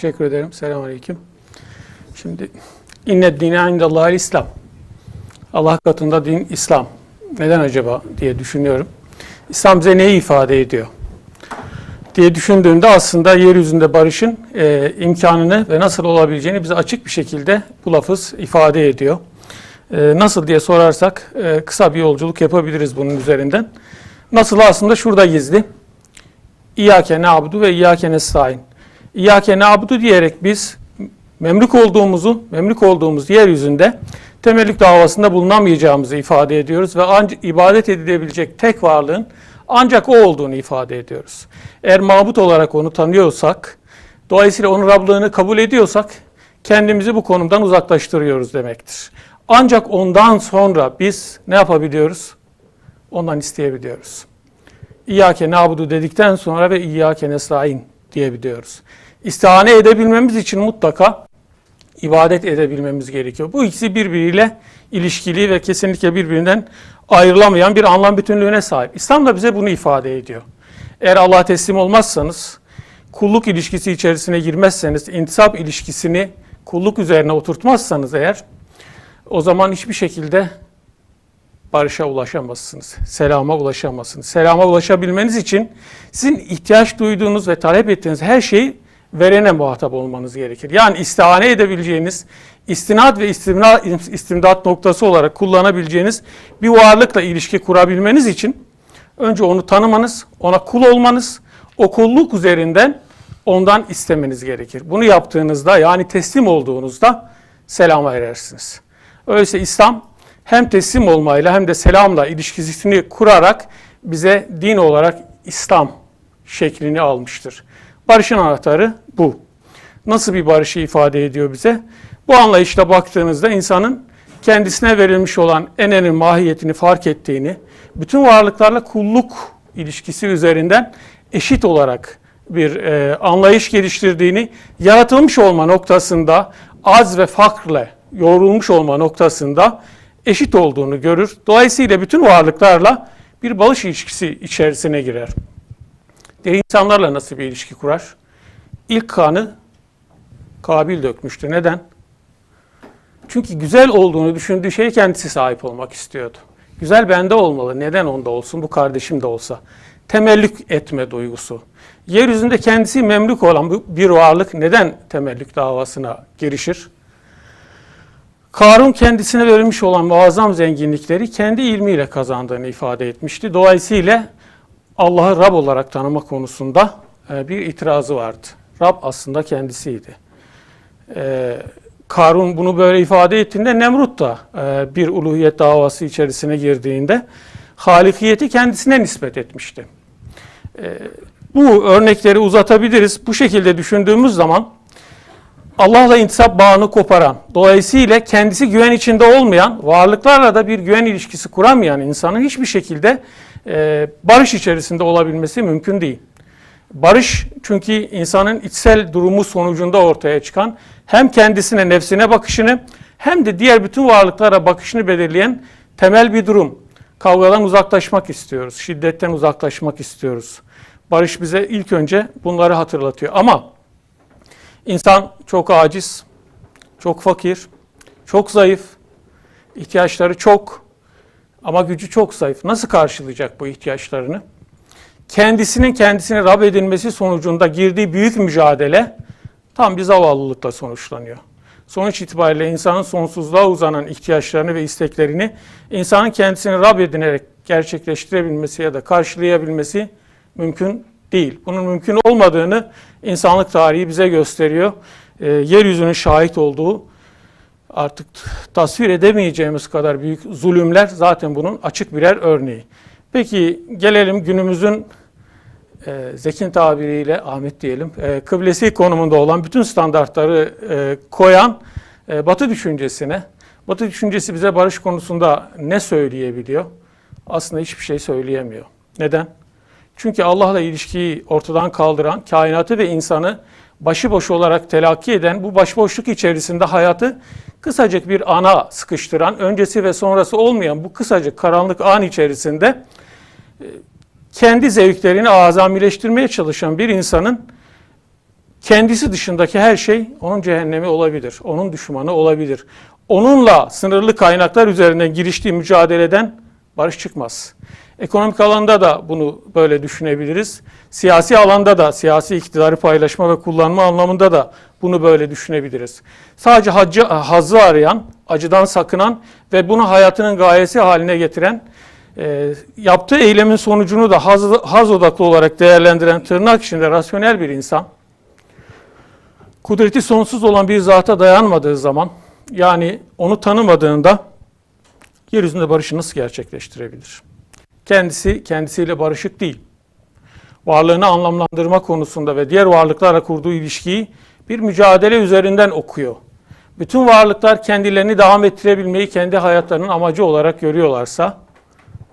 Teşekkür ederim. Selamünaleyküm. Şimdi inne dine indallahil İslam. Allah katında din İslam. Neden acaba diye düşünüyorum. İslam bize neyi ifade ediyor? diye düşündüğünde aslında yeryüzünde barışın e, imkanını ve nasıl olabileceğini bize açık bir şekilde bu lafız ifade ediyor. E, nasıl diye sorarsak e, kısa bir yolculuk yapabiliriz bunun üzerinden. Nasıl aslında şurada gizli. İyyâke na'budu ve iyyâke nestaîn. İyyâke na'budu diyerek biz memlük olduğumuzu, memlük olduğumuz yeryüzünde temellük davasında bulunamayacağımızı ifade ediyoruz ve ancak ibadet edilebilecek tek varlığın ancak o olduğunu ifade ediyoruz. Eğer mabut olarak onu tanıyorsak, dolayısıyla onun Rablığını kabul ediyorsak kendimizi bu konumdan uzaklaştırıyoruz demektir. Ancak ondan sonra biz ne yapabiliyoruz? Ondan isteyebiliyoruz. İyyâke nabudu dedikten sonra ve İyyâke nestaîn diyebiliyoruz. İstihane edebilmemiz için mutlaka ibadet edebilmemiz gerekiyor. Bu ikisi birbiriyle ilişkili ve kesinlikle birbirinden ayrılamayan bir anlam bütünlüğüne sahip. İslam da bize bunu ifade ediyor. Eğer Allah'a teslim olmazsanız, kulluk ilişkisi içerisine girmezseniz, intisap ilişkisini kulluk üzerine oturtmazsanız eğer, o zaman hiçbir şekilde barışa ulaşamazsınız. Selama ulaşamazsınız. Selama ulaşabilmeniz için sizin ihtiyaç duyduğunuz ve talep ettiğiniz her şeyi verene muhatap olmanız gerekir. Yani istihane edebileceğiniz, istinad ve istimna, istimdat noktası olarak kullanabileceğiniz bir varlıkla ilişki kurabilmeniz için önce onu tanımanız, ona kul olmanız, o kulluk üzerinden ondan istemeniz gerekir. Bunu yaptığınızda yani teslim olduğunuzda selama erersiniz. Öyleyse İslam hem teslim olmayla hem de selamla ilişkisini kurarak bize din olarak İslam şeklini almıştır. Barışın anahtarı bu. Nasıl bir barışı ifade ediyor bize? Bu anlayışla baktığınızda insanın kendisine verilmiş olan enenin mahiyetini fark ettiğini, bütün varlıklarla kulluk ilişkisi üzerinden eşit olarak bir e, anlayış geliştirdiğini, yaratılmış olma noktasında az ve fakrla yoğrulmuş olma noktasında eşit olduğunu görür. Dolayısıyla bütün varlıklarla bir barış ilişkisi içerisine girer. Diğer insanlarla nasıl bir ilişki kurar? İlk kanı Kabil dökmüştü. Neden? Çünkü güzel olduğunu düşündüğü şeye kendisi sahip olmak istiyordu. Güzel bende olmalı. Neden onda olsun? Bu kardeşim de olsa. Temellük etme duygusu. Yeryüzünde kendisi memlük olan bir varlık neden temellük davasına girişir? Karun kendisine verilmiş olan muazzam zenginlikleri kendi ilmiyle kazandığını ifade etmişti. Dolayısıyla Allah'ı Rab olarak tanıma konusunda e, bir itirazı vardı. Rab aslında kendisiydi. E, Karun bunu böyle ifade ettiğinde Nemrut da e, bir uluhiyet davası içerisine girdiğinde halikiyeti kendisine nispet etmişti. Bu örnekleri uzatabiliriz. Bu şekilde düşündüğümüz zaman Allah'la intisap bağını koparan, dolayısıyla kendisi güven içinde olmayan, varlıklarla da bir güven ilişkisi kuramayan insanın hiçbir şekilde e, barış içerisinde olabilmesi mümkün değil. Barış çünkü insanın içsel durumu sonucunda ortaya çıkan hem kendisine, nefsine bakışını hem de diğer bütün varlıklara bakışını belirleyen temel bir durum. Kavgadan uzaklaşmak istiyoruz, şiddetten uzaklaşmak istiyoruz. Barış bize ilk önce bunları hatırlatıyor. Ama insan çok aciz, çok fakir, çok zayıf, ihtiyaçları çok, ama gücü çok zayıf. Nasıl karşılayacak bu ihtiyaçlarını? Kendisinin kendisine Rab edilmesi sonucunda girdiği büyük mücadele tam bir zavallılıkla sonuçlanıyor. Sonuç itibariyle insanın sonsuzluğa uzanan ihtiyaçlarını ve isteklerini insanın kendisini Rab edinerek gerçekleştirebilmesi ya da karşılayabilmesi mümkün değil. Bunun mümkün olmadığını insanlık tarihi bize gösteriyor. E, yeryüzünün şahit olduğu artık tasvir edemeyeceğimiz kadar büyük zulümler zaten bunun açık birer örneği. Peki gelelim günümüzün e, Zekin tabiriyle Ahmet diyelim e, kıblesi konumunda olan bütün standartları e, koyan e, Batı düşüncesine. Batı düşüncesi bize barış konusunda ne söyleyebiliyor? Aslında hiçbir şey söyleyemiyor. Neden? Çünkü Allah'la ilişkiyi ortadan kaldıran, kainatı ve insanı başıboş olarak telakki eden bu başboşluk içerisinde hayatı kısacık bir ana sıkıştıran, öncesi ve sonrası olmayan bu kısacık karanlık an içerisinde e, kendi zevklerini azamileştirmeye çalışan bir insanın kendisi dışındaki her şey onun cehennemi olabilir, onun düşmanı olabilir. Onunla sınırlı kaynaklar üzerinden giriştiği mücadeleden barış çıkmaz. Ekonomik alanda da bunu böyle düşünebiliriz. Siyasi alanda da, siyasi iktidarı paylaşma ve kullanma anlamında da bunu böyle düşünebiliriz. Sadece haccı, hazzı arayan, acıdan sakınan ve bunu hayatının gayesi haline getiren, e, yaptığı eylemin sonucunu da haz, haz odaklı olarak değerlendiren tırnak içinde rasyonel bir insan, kudreti sonsuz olan bir zata dayanmadığı zaman, yani onu tanımadığında yeryüzünde barışı nasıl gerçekleştirebilir? Kendisi kendisiyle barışık değil. Varlığını anlamlandırma konusunda ve diğer varlıklarla kurduğu ilişkiyi bir mücadele üzerinden okuyor. Bütün varlıklar kendilerini devam ettirebilmeyi kendi hayatlarının amacı olarak görüyorlarsa,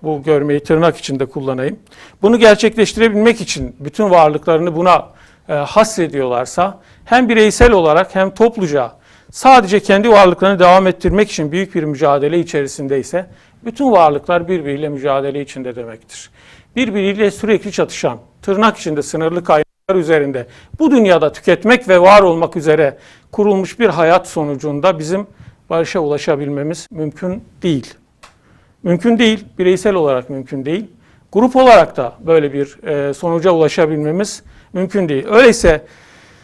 bu görmeyi tırnak içinde kullanayım. Bunu gerçekleştirebilmek için bütün varlıklarını buna e, hasrediyorlarsa, hem bireysel olarak hem topluca sadece kendi varlıklarını devam ettirmek için büyük bir mücadele içerisindeyse, bütün varlıklar birbiriyle mücadele içinde demektir. Birbiriyle sürekli çatışan, tırnak içinde sınırlı kaynaklar üzerinde bu dünyada tüketmek ve var olmak üzere kurulmuş bir hayat sonucunda bizim barışa ulaşabilmemiz mümkün değil. Mümkün değil, bireysel olarak mümkün değil. Grup olarak da böyle bir e, sonuca ulaşabilmemiz mümkün değil. Öyleyse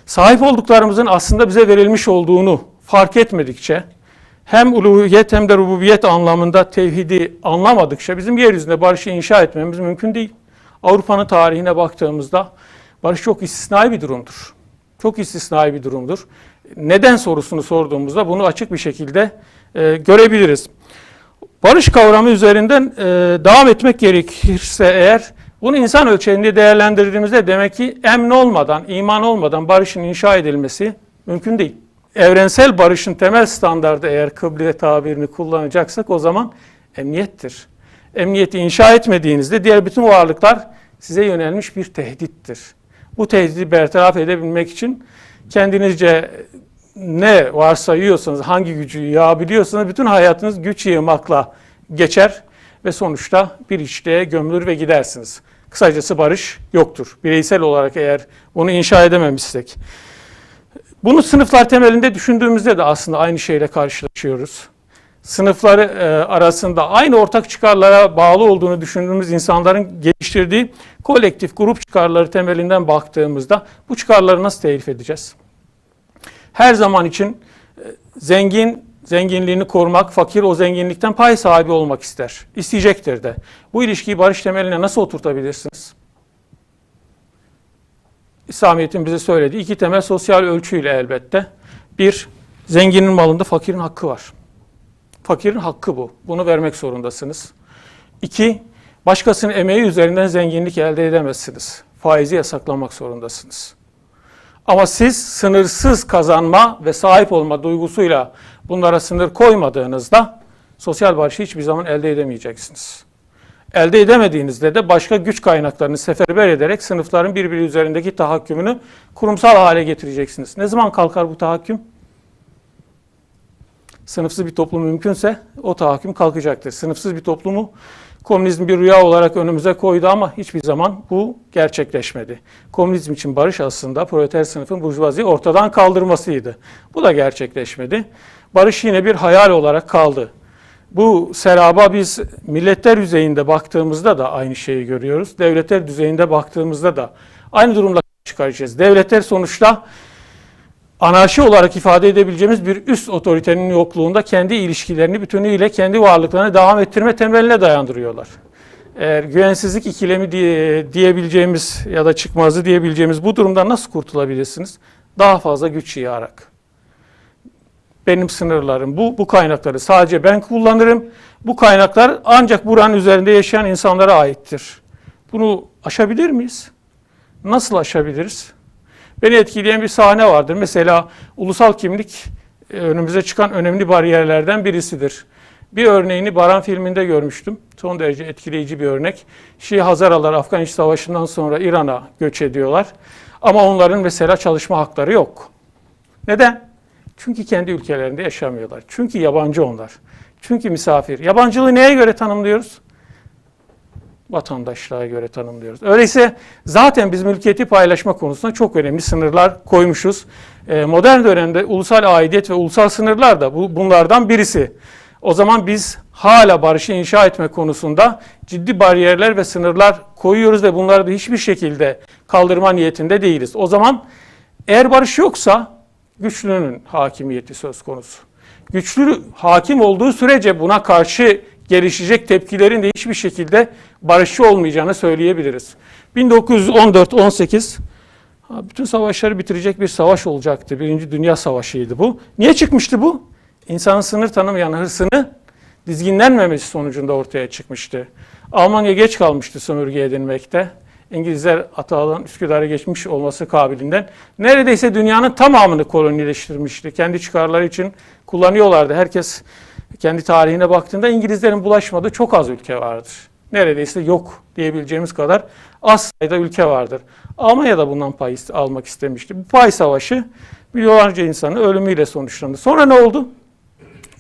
sahip olduklarımızın aslında bize verilmiş olduğunu fark etmedikçe, hem uluhiyet hem de rububiyet anlamında tevhidi anlamadıkça bizim yeryüzünde barışı inşa etmemiz mümkün değil. Avrupa'nın tarihine baktığımızda barış çok istisnai bir durumdur. Çok istisnai bir durumdur. Neden sorusunu sorduğumuzda bunu açık bir şekilde e, görebiliriz. Barış kavramı üzerinden e, devam etmek gerekirse eğer bunu insan ölçeğinde değerlendirdiğimizde demek ki emn olmadan, iman olmadan barışın inşa edilmesi mümkün değil evrensel barışın temel standardı eğer kıble tabirini kullanacaksak o zaman emniyettir. Emniyeti inşa etmediğinizde diğer bütün varlıklar size yönelmiş bir tehdittir. Bu tehdidi bertaraf edebilmek için kendinizce ne varsayıyorsanız, hangi gücü yağabiliyorsanız bütün hayatınız güç yığmakla geçer ve sonuçta bir içliğe gömülür ve gidersiniz. Kısacası barış yoktur. Bireysel olarak eğer bunu inşa edememişsek. Bunu sınıflar temelinde düşündüğümüzde de aslında aynı şeyle karşılaşıyoruz. Sınıfları e, arasında aynı ortak çıkarlara bağlı olduğunu düşündüğümüz insanların geliştirdiği kolektif grup çıkarları temelinden baktığımızda bu çıkarları nasıl telif edeceğiz? Her zaman için e, zengin zenginliğini korumak, fakir o zenginlikten pay sahibi olmak ister. İsteyecektir de. Bu ilişkiyi barış temeline nasıl oturtabilirsiniz? İslamiyet'in bize söylediği iki temel sosyal ölçüyle elbette. Bir, zenginin malında fakirin hakkı var. Fakirin hakkı bu. Bunu vermek zorundasınız. İki, başkasının emeği üzerinden zenginlik elde edemezsiniz. Faizi yasaklamak zorundasınız. Ama siz sınırsız kazanma ve sahip olma duygusuyla bunlara sınır koymadığınızda sosyal barışı hiçbir zaman elde edemeyeceksiniz. Elde edemediğinizde de başka güç kaynaklarını seferber ederek sınıfların birbiri üzerindeki tahakkümünü kurumsal hale getireceksiniz. Ne zaman kalkar bu tahakküm? Sınıfsız bir toplum mümkünse o tahakküm kalkacaktır. Sınıfsız bir toplumu komünizm bir rüya olarak önümüze koydu ama hiçbir zaman bu gerçekleşmedi. Komünizm için barış aslında proleter sınıfın burjuvaziyi ortadan kaldırmasıydı. Bu da gerçekleşmedi. Barış yine bir hayal olarak kaldı. Bu seraba biz milletler düzeyinde baktığımızda da aynı şeyi görüyoruz. Devletler düzeyinde baktığımızda da aynı durumla çıkaracağız. Devletler sonuçta anarşi olarak ifade edebileceğimiz bir üst otoritenin yokluğunda kendi ilişkilerini bütünüyle kendi varlıklarını devam ettirme temeline dayandırıyorlar. Eğer güvensizlik ikilemi diye, diyebileceğimiz ya da çıkmazı diyebileceğimiz bu durumdan nasıl kurtulabilirsiniz? Daha fazla güç yığarak benim sınırlarım. Bu, bu kaynakları sadece ben kullanırım. Bu kaynaklar ancak buranın üzerinde yaşayan insanlara aittir. Bunu aşabilir miyiz? Nasıl aşabiliriz? Beni etkileyen bir sahne vardır. Mesela ulusal kimlik e, önümüze çıkan önemli bariyerlerden birisidir. Bir örneğini Baran filminde görmüştüm. Son derece etkileyici bir örnek. Şii Hazaralar Afgan İç Savaşı'ndan sonra İran'a göç ediyorlar. Ama onların mesela çalışma hakları yok. Neden? Çünkü kendi ülkelerinde yaşamıyorlar. Çünkü yabancı onlar. Çünkü misafir. Yabancılığı neye göre tanımlıyoruz? vatandaşlığa göre tanımlıyoruz. Öyleyse zaten biz mülkiyeti paylaşma konusunda çok önemli sınırlar koymuşuz. Ee, modern dönemde ulusal aidiyet ve ulusal sınırlar da bu, bunlardan birisi. O zaman biz hala barışı inşa etme konusunda ciddi bariyerler ve sınırlar koyuyoruz ve bunları da hiçbir şekilde kaldırma niyetinde değiliz. O zaman eğer barış yoksa güçlünün hakimiyeti söz konusu. Güçlü hakim olduğu sürece buna karşı gelişecek tepkilerin de hiçbir şekilde barışçı olmayacağını söyleyebiliriz. 1914-18 bütün savaşları bitirecek bir savaş olacaktı. Birinci Dünya Savaşı'ydı bu. Niye çıkmıştı bu? İnsanın sınır tanımayan hırsını dizginlenmemesi sonucunda ortaya çıkmıştı. Almanya geç kalmıştı sömürge edinmekte. İngilizler Atalan Üsküdar'a geçmiş olması kabilinden neredeyse dünyanın tamamını kolonileştirmişti. Kendi çıkarları için kullanıyorlardı. Herkes kendi tarihine baktığında İngilizlerin bulaşmadığı çok az ülke vardır. Neredeyse yok diyebileceğimiz kadar az sayıda ülke vardır. Almanya da bundan pay almak istemişti. Bu pay savaşı milyonlarca insanın ölümüyle sonuçlandı. Sonra ne oldu?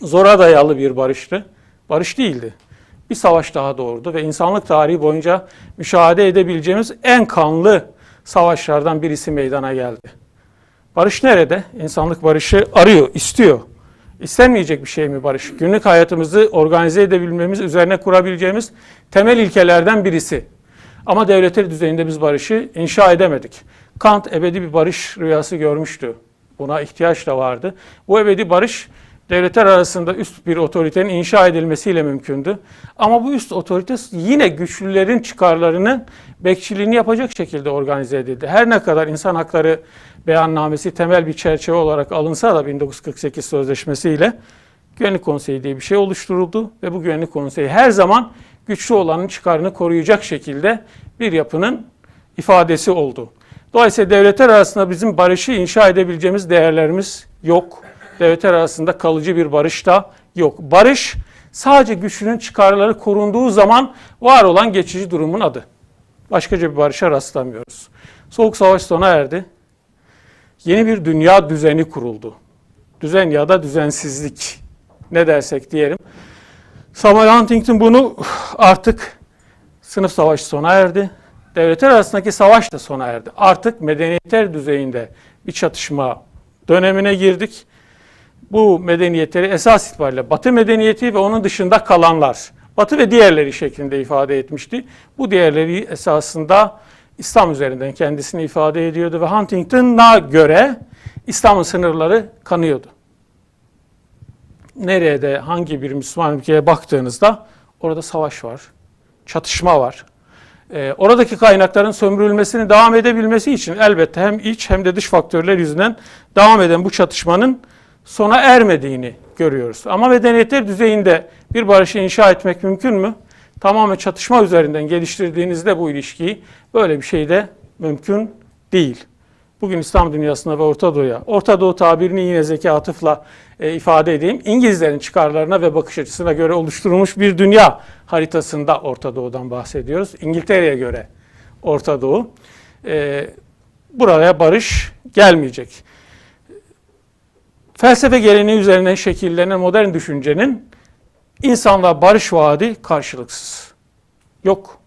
Zora dayalı bir barıştı. Barış değildi. Bir savaş daha doğurdu ve insanlık tarihi boyunca müşahede edebileceğimiz en kanlı savaşlardan birisi meydana geldi. Barış nerede? İnsanlık barışı arıyor, istiyor. İstenmeyecek bir şey mi barış? Günlük hayatımızı organize edebilmemiz, üzerine kurabileceğimiz temel ilkelerden birisi. Ama devletler düzeyinde biz barışı inşa edemedik. Kant ebedi bir barış rüyası görmüştü. Buna ihtiyaç da vardı. Bu ebedi barış devletler arasında üst bir otoritenin inşa edilmesiyle mümkündü. Ama bu üst otorite yine güçlülerin çıkarlarının bekçiliğini yapacak şekilde organize edildi. Her ne kadar insan hakları beyannamesi temel bir çerçeve olarak alınsa da 1948 sözleşmesiyle Güvenlik Konseyi diye bir şey oluşturuldu ve bu Güvenlik Konseyi her zaman güçlü olanın çıkarını koruyacak şekilde bir yapının ifadesi oldu. Dolayısıyla devletler arasında bizim barışı inşa edebileceğimiz değerlerimiz yok. Devletler arasında kalıcı bir barış da yok. Barış sadece güçlünün çıkarları korunduğu zaman var olan geçici durumun adı. Başkaca bir barışa rastlamıyoruz. Soğuk Savaş sona erdi. Yeni bir dünya düzeni kuruldu. Düzen ya da düzensizlik ne dersek diyelim. Samuel Huntington bunu artık sınıf savaşı sona erdi. Devletler arasındaki savaş da sona erdi. Artık medeniyetler düzeyinde bir çatışma dönemine girdik. Bu medeniyetleri esas itibariyle Batı medeniyeti ve onun dışında kalanlar, Batı ve diğerleri şeklinde ifade etmişti. Bu diğerleri esasında İslam üzerinden kendisini ifade ediyordu ve Huntington'a göre İslam'ın sınırları kanıyordu. Nereye de hangi bir Müslüman ülkeye baktığınızda orada savaş var, çatışma var. Ee, oradaki kaynakların sömürülmesini devam edebilmesi için elbette hem iç hem de dış faktörler yüzünden devam eden bu çatışmanın sona ermediğini görüyoruz. Ama medeniyetler düzeyinde bir barışı inşa etmek mümkün mü? Tamamen çatışma üzerinden geliştirdiğinizde bu ilişkiyi böyle bir şey de mümkün değil. Bugün İslam dünyasına ve Orta Doğu'ya, Orta Doğu tabirini yine Zeki Atıf'la e, ifade edeyim. İngilizlerin çıkarlarına ve bakış açısına göre oluşturulmuş bir dünya haritasında Orta Doğu'dan bahsediyoruz. İngiltere'ye göre Orta Doğu. E, buraya barış gelmeyecek. Felsefe geleneği üzerine şekillenen modern düşüncenin insanlığa barış vaadi karşılıksız. Yok.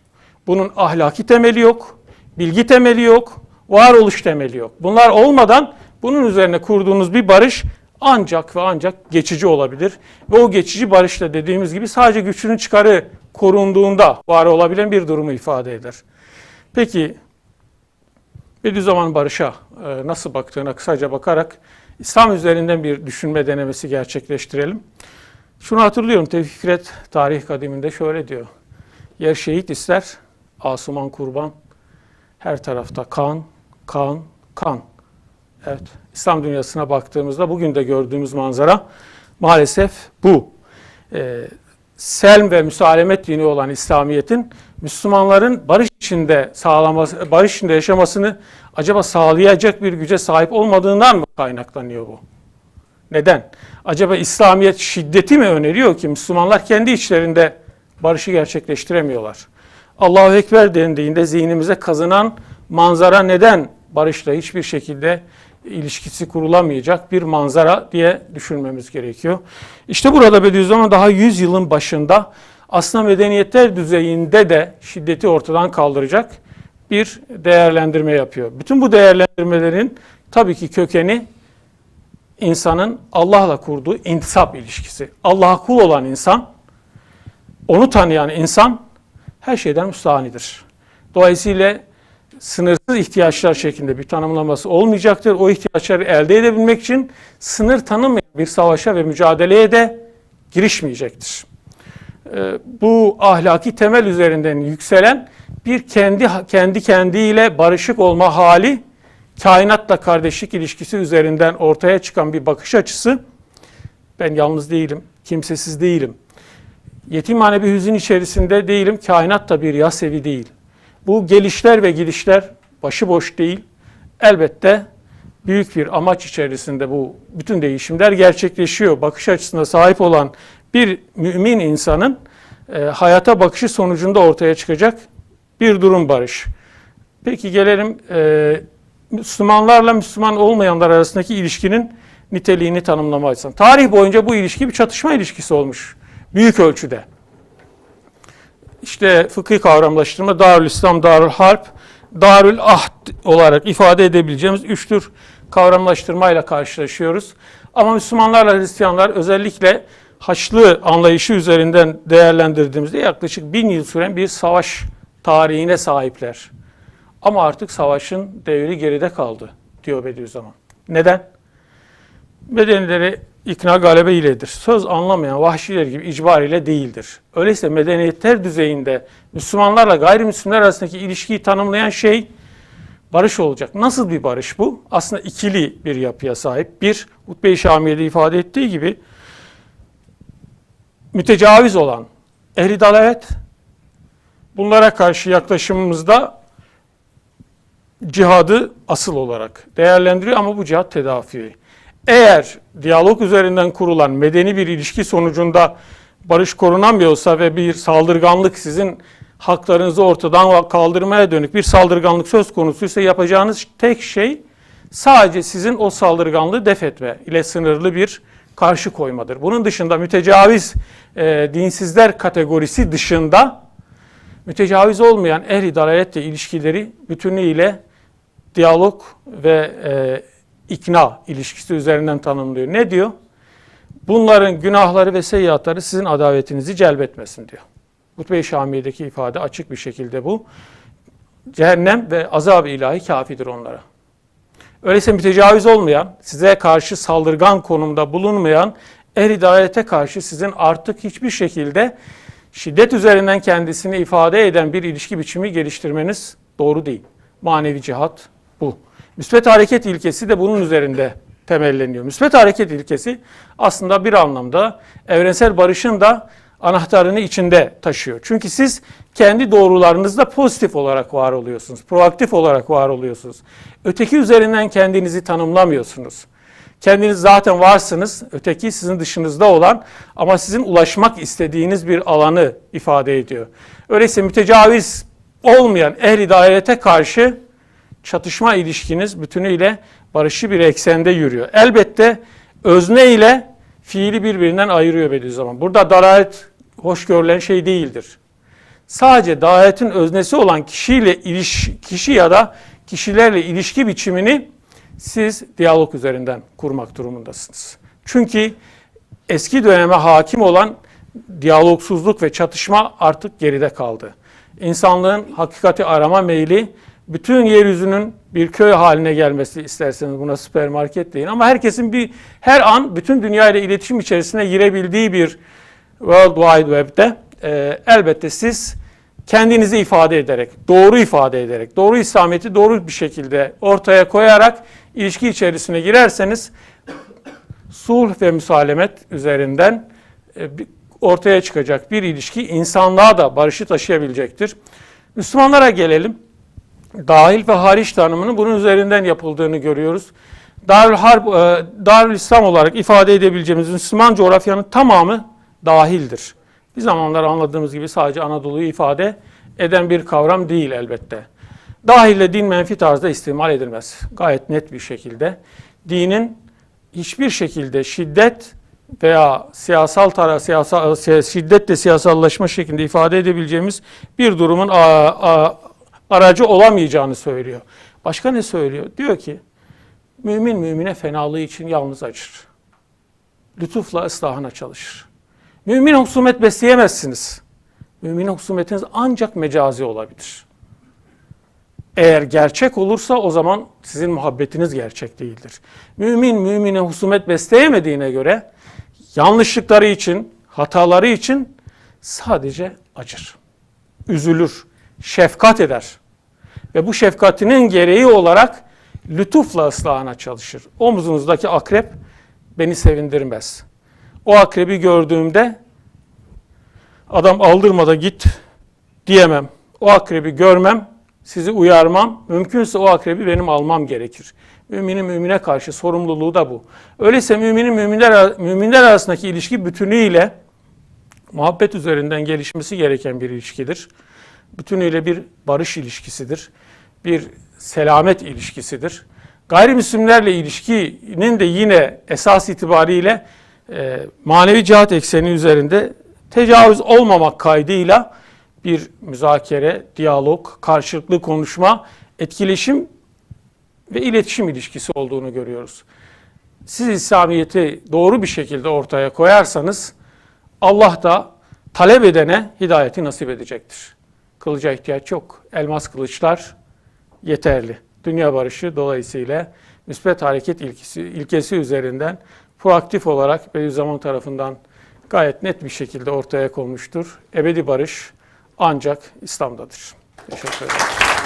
Bunun ahlaki temeli yok, bilgi temeli yok, varoluş temeli yok. Bunlar olmadan bunun üzerine kurduğunuz bir barış ancak ve ancak geçici olabilir. Ve o geçici barışta dediğimiz gibi sadece güçlünün çıkarı korunduğunda var olabilen bir durumu ifade eder. Peki Bediüzzaman barışa e, nasıl baktığına kısaca bakarak İslam üzerinden bir düşünme denemesi gerçekleştirelim. Şunu hatırlıyorum Tevfik Fikret tarih kadiminde şöyle diyor. Yer şehit ister, Asuman kurban, her tarafta kan, kan, kan. Evet, İslam dünyasına baktığımızda bugün de gördüğümüz manzara maalesef bu. Ee, selm ve müsalemet dini olan İslamiyet'in Müslümanların barış içinde sağlaması, barış içinde yaşamasını acaba sağlayacak bir güce sahip olmadığından mı kaynaklanıyor bu? Neden? Acaba İslamiyet şiddeti mi öneriyor ki Müslümanlar kendi içlerinde barışı gerçekleştiremiyorlar? Allahu Ekber dendiğinde zihnimize kazınan manzara neden barışla hiçbir şekilde ilişkisi kurulamayacak bir manzara diye düşünmemiz gerekiyor. İşte burada Bediüzzaman daha 100 yılın başında aslında medeniyetler düzeyinde de şiddeti ortadan kaldıracak bir değerlendirme yapıyor. Bütün bu değerlendirmelerin tabii ki kökeni insanın Allah'la kurduğu intisap ilişkisi. Allah'a kul olan insan, onu tanıyan insan her şeyden müstahanidir. Dolayısıyla sınırsız ihtiyaçlar şeklinde bir tanımlaması olmayacaktır. O ihtiyaçları elde edebilmek için sınır tanımayan bir savaşa ve mücadeleye de girişmeyecektir. Ee, bu ahlaki temel üzerinden yükselen bir kendi kendi kendiyle barışık olma hali, kainatla kardeşlik ilişkisi üzerinden ortaya çıkan bir bakış açısı. Ben yalnız değilim, kimsesiz değilim. Yetimhane bir hüzün içerisinde değilim, kainat da bir yas evi değil. Bu gelişler ve gidişler başıboş değil. Elbette büyük bir amaç içerisinde bu bütün değişimler gerçekleşiyor. Bakış açısına sahip olan bir mümin insanın e, hayata bakışı sonucunda ortaya çıkacak bir durum barış. Peki gelelim e, Müslümanlarla Müslüman olmayanlar arasındaki ilişkinin niteliğini tanımlama. Tarih boyunca bu ilişki bir çatışma ilişkisi olmuş. Büyük ölçüde. İşte fıkıh kavramlaştırma Darül İslam, Darül Harp, Darül Ahd olarak ifade edebileceğimiz üç tür kavramlaştırmayla karşılaşıyoruz. Ama Müslümanlarla Hristiyanlar özellikle Haçlı anlayışı üzerinden değerlendirdiğimizde yaklaşık bin yıl süren bir savaş tarihine sahipler. Ama artık savaşın devri geride kaldı diyor Bediüzzaman. Neden? Medenileri ikna galebe iledir. Söz anlamayan vahşiler gibi icbar ile değildir. Öyleyse medeniyetler düzeyinde Müslümanlarla gayrimüslimler arasındaki ilişkiyi tanımlayan şey barış olacak. Nasıl bir barış bu? Aslında ikili bir yapıya sahip. Bir, Hutbe-i Şamiye'de ifade ettiği gibi mütecaviz olan ehli dalalet bunlara karşı yaklaşımımızda cihadı asıl olarak değerlendiriyor ama bu cihat tedafi. Eğer diyalog üzerinden kurulan medeni bir ilişki sonucunda barış korunamıyorsa ve bir saldırganlık sizin haklarınızı ortadan kaldırmaya dönük bir saldırganlık söz konusuysa yapacağınız tek şey sadece sizin o saldırganlığı def etme ile sınırlı bir karşı koymadır. Bunun dışında mütecaviz e, dinsizler kategorisi dışında mütecaviz olmayan ehli dalaletle ilişkileri bütünüyle diyalog ve e, ikna ilişkisi üzerinden tanımlıyor. Ne diyor? Bunların günahları ve seyyiatları sizin adavetinizi celbetmesin diyor. Hutbe-i Şamiye'deki ifade açık bir şekilde bu. Cehennem ve azab-ı ilahi kafidir onlara. Öyleyse mütecaviz olmayan, size karşı saldırgan konumda bulunmayan, ehl hidayete karşı sizin artık hiçbir şekilde şiddet üzerinden kendisini ifade eden bir ilişki biçimi geliştirmeniz doğru değil. Manevi cihat bu. Müsbet hareket ilkesi de bunun üzerinde temelleniyor. Müsbet hareket ilkesi aslında bir anlamda evrensel barışın da anahtarını içinde taşıyor. Çünkü siz kendi doğrularınızda pozitif olarak var oluyorsunuz. Proaktif olarak var oluyorsunuz. Öteki üzerinden kendinizi tanımlamıyorsunuz. Kendiniz zaten varsınız. Öteki sizin dışınızda olan ama sizin ulaşmak istediğiniz bir alanı ifade ediyor. Öyleyse mütecaviz olmayan ehli dairete karşı çatışma ilişkiniz bütünüyle barışçı bir eksende yürüyor. Elbette özne ile fiili birbirinden ayırıyor Bediüzzaman. Burada dalalet hoş görülen şey değildir. Sadece dalaletin öznesi olan kişiyle iliş, kişi ya da kişilerle ilişki biçimini siz diyalog üzerinden kurmak durumundasınız. Çünkü eski döneme hakim olan diyalogsuzluk ve çatışma artık geride kaldı. İnsanlığın hakikati arama meyli bütün yeryüzünün bir köy haline gelmesi isterseniz buna süpermarket deyin ama herkesin bir her an bütün dünya ile iletişim içerisine girebildiği bir World Wide Web'de e, elbette siz kendinizi ifade ederek, doğru ifade ederek, doğru İslamiyet'i doğru bir şekilde ortaya koyarak ilişki içerisine girerseniz sulh ve müsalemet üzerinden e, ortaya çıkacak bir ilişki insanlığa da barışı taşıyabilecektir. Müslümanlara gelelim dahil ve hariç tanımının bunun üzerinden yapıldığını görüyoruz. Darül Harp, e, Darül İslam olarak ifade edebileceğimiz Müslüman coğrafyanın tamamı dahildir. Bir zamanlar anladığımız gibi sadece Anadolu'yu ifade eden bir kavram değil elbette. Dahille din menfi tarzda istimal edilmez. Gayet net bir şekilde. Dinin hiçbir şekilde şiddet veya siyasal tara siyasal siya- şiddetle siyasallaşma şeklinde ifade edebileceğimiz bir durumun a, a- aracı olamayacağını söylüyor. Başka ne söylüyor? Diyor ki mümin mümine fenalığı için yalnız acır. Lütufla ıslahına çalışır. Mümin husumet besleyemezsiniz. Mümin husumetiniz ancak mecazi olabilir. Eğer gerçek olursa o zaman sizin muhabbetiniz gerçek değildir. Mümin mümine husumet besleyemediğine göre yanlışlıkları için, hataları için sadece acır. Üzülür, şefkat eder. Ve bu şefkatinin gereği olarak lütufla ıslahına çalışır. Omuzunuzdaki akrep beni sevindirmez. O akrebi gördüğümde adam aldırmada git diyemem. O akrebi görmem, sizi uyarmam. Mümkünse o akrebi benim almam gerekir. Müminin mümine karşı sorumluluğu da bu. Öyleyse müminin müminler, müminler arasındaki ilişki bütünüyle muhabbet üzerinden gelişmesi gereken bir ilişkidir. Bütünüyle bir barış ilişkisidir. Bir selamet ilişkisidir. Gayrimüslimlerle ilişkinin de yine esas itibariyle e, manevi cihat ekseni üzerinde tecavüz olmamak kaydıyla bir müzakere, diyalog, karşılıklı konuşma, etkileşim ve iletişim ilişkisi olduğunu görüyoruz. Siz İslamiyet'i doğru bir şekilde ortaya koyarsanız Allah da talep edene hidayeti nasip edecektir. Kılıca ihtiyaç yok. Elmas kılıçlar yeterli. Dünya barışı dolayısıyla müsbet hareket ilkesi, ilkesi üzerinden proaktif olarak Bediüzzaman tarafından gayet net bir şekilde ortaya konmuştur. Ebedi barış ancak İslam'dadır. Teşekkür ederim.